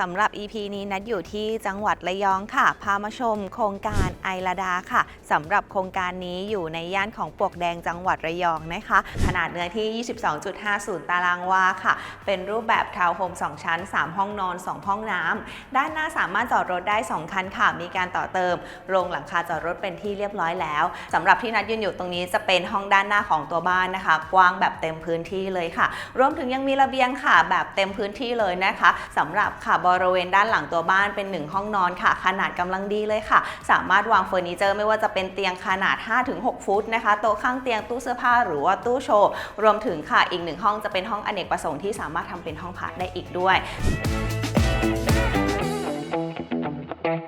สำหรับ EP นี้นัดอยู่ที่จังหวัดระยองค่ะ พามาชมโครงการไอราดาค่ะสำหรับโครงการนี้อยู่ในย่านของปวกแดงจังหวัดระยองนะคะ ขนาดเนื้อที่ 22.50 ตารางวาค่ะ เป็นรูปแบบทาวน์โฮม 2 ชั้น 3 ห้องนอน 2 ห้องน้ำด้านหน้าสามารถจอดรถได้ 2 คันค่ะ มีการต่อเติม โรงหลังคาจอดรถเป็นที่เรียบร้อยแล้วสำหรับที่นัดยืนอยู่ตรงนี้จะเป็นห้องด้านหน้าของตัวบ้านนะคะ กว้างแบบเต็มพื้นที่เลยค่ะ รวมถึงยังมีระเบียงค่ะ แบบเต็มพื้นที่เลยนะคะสำหรับค่ะบริเวณด้านหลังตัวบ้านเป็น 1 ห้องนอนค่ะ ขนาดกำลังดีเลยค่ะ สามารถวางเฟอร์นิเจอร์ไม่ว่าจะเป็นเตียงขนาด 5-6 ฟุตนะคะโต๊ะข้างเตียงตู้เสื้อผ้าหรือว่าตู้โชว์ รวมถึงค่ะอีกหนึ่งห้องจะเป็นห้องอเนกประสงค์ที่สามารถทำเป็นห้องพักได้อีกด้วย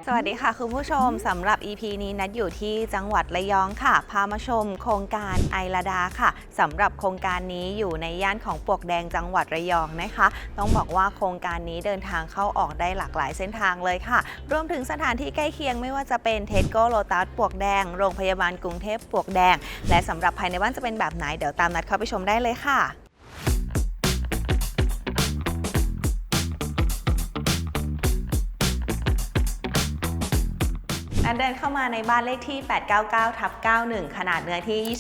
สวัสดีค่ะ คุณผู้ชมสำหรับ EP นี้นัดอยู่ที่จังหวัดระยองค่ะ พามาชม โครงการไอราดาค่ะสำหรับโครงการนี้อยู่ในย่านของปวกแดงจังหวัดระยองนะคะ ต้องบอกว่าโครงการนี้เดินทางเข้าออกได้หลากหลายเส้นทางเลยค่ะ รวมถึงสถานที่ใกล้เคียงไม่ว่าจะเป็นเทสโก้โลตัสปวกแดง โรงพยาบาลกรุงเทพปวกแดง และสำหรับภายในบ้านจะเป็นแบบไหนเดี๋ยวตามนัดเข้าไปชมได้เลยค่ะ และเดินเข้ามาในบ้านเลขที่ 899ทับ91 ขนาดเนื้อที่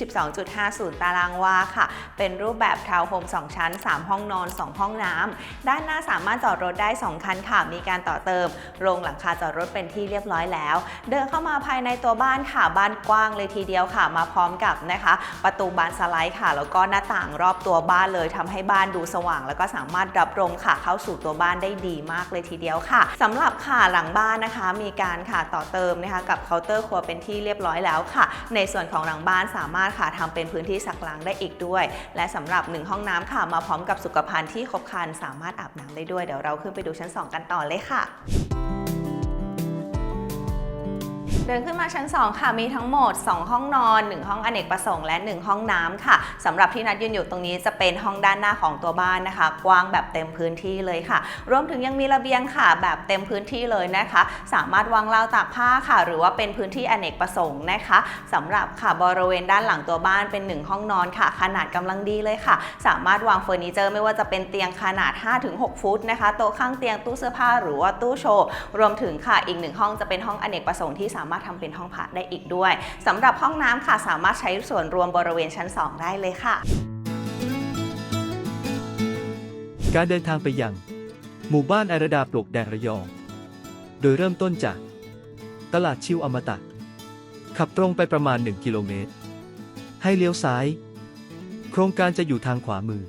22.50 ตารางวาค่ะ เป็นรูปแบบทาวน์โฮม 2 ชั้น 3 ห้องนอน 2 ห้องน้ำ ด้านหน้าสามารถจอดรถได้ 2 คันค่ะ มีการต่อเติม โรงหลังคาจอดรถเป็นที่เรียบร้อยแล้ว เดินเข้ามาภายในตัวบ้านค่ะ บ้านกว้างเลยทีเดียวค่ะ มาพร้อมกับนะคะ ประตูบานสไลด์ค่ะ แล้วก็หน้าต่างรอบตัวบ้านเลยทำให้บ้านดูสว่าง แล้วก็สามารถรับลมค่ะ เข้าสู่ตัวบ้านได้ดีมากเลยทีเดียวค่ะสำหรับค่ะหลังบ้านนะคะ มีการค่ะต่อเติมนะคะกับเคาน์เตอร์ครัวเป็นที่เรียบร้อยแล้วค่ะ ในส่วนของหลังบ้านสามารถค่ะทำเป็นพื้นที่ซักล้างได้อีกด้วย และสำหรับหนึ่งห้องน้ำค่ะมาพร้อมกับสุขภัณฑ์ที่ครบครันสามารถอาบน้ำได้ด้วยเดี๋ยวเราขึ้นไปดูชั้น 2 กันต่อเลยค่ะ เดินขึ้นมาชั้น 2 ค่ะ มีทั้งหมด 2 ห้องนอน 1 ห้องอเนกประสงค์และ 1 ห้องน้ำค่ะสำหรับที่นัดยืนอยู่ตรงนี้จะเป็นห้องด้านหน้าของตัวบ้านนะคะ กว้างแบบเต็มพื้นที่เลยค่ะ รวมถึงยังมีระเบียงค่ะ แบบเต็มพื้นที่เลยนะคะ สามารถวางราวตากผ้าค่ะ หรือว่าเป็นพื้นที่อเนกประสงค์นะคะสำหรับค่ะบริเวณด้านหลังตัวบ้านเป็น 1 ห้องนอนค่ะ ขนาดกำลังดีเลยค่ะ สามารถวางเฟอร์นิเจอร์ไม่ว่าจะเป็นเตียงขนาด 5-6 ฟุตนะคะโต๊ะข้างเตียงตู้เสื้อผ้าหรือว่าตู้โชว์รวมถึงค่ะอีกหนึ่งห้องจะเป็นห้องอเนกประสงค์ที่สามารถทำเป็นห้องพักได้อีกด้วยสำหรับห้องน้ำค่ะสามารถใช้ส่วนรวมบริเวณชั้น 2 ได้เลยค่ะ การเดินทางไปยัง หมู่บ้านอารดาปลวกแดงระยอง โดยเริ่มต้นจาก ตลาดชิวอมตะ ขับตรงไปประมาณ 1 กิโลเมตร ให้เลี้ยวซ้าย โครงการจะอยู่ทางขวามือ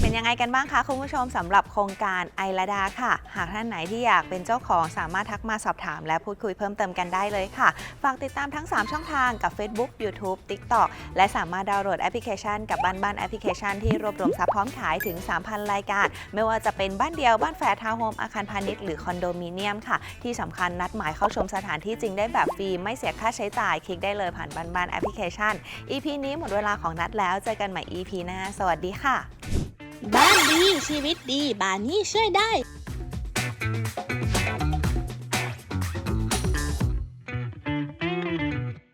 เป็นยังไงกันบ้างคะคุณผู้ชมสำหรับโครงการไอราดาค่ะ หากท่านไหนที่อยากเป็นเจ้าของสามารถทักมาสอบถาม และพูดคุยเพิ่มเติมกันได้เลยค่ะ ฝากติดตามทั้ง 3 ช่องทางกับ Facebook YouTube TikTok และสามารถดาวน์โหลดแอปพลิเคชัน กับบ้านบ้านแอปพลิเคชันที่รวบรวมทรัพย์พร้อมขายถึง 3,000 รายการ ไม่ว่าจะเป็นบ้านเดียวบ้านแฝดทาวน์โฮมอาคารพาณิชย์หรือคอนโดมิเนียมค่ะ ที่สำคัญนัดหมายเข้าชมสถานที่จริงได้แบบฟรีไม่เสียค่าใช้จ่ายคลิกได้เลยผ่านบ้านบ้านแอปพลิเคชัน EP นี้หมดเวลาของนัดแล้วเจอกันใหม่ EP หน้าสวัสดีค่ะ บ้านดีชีวิตดีบ้านนี้ช่วยได้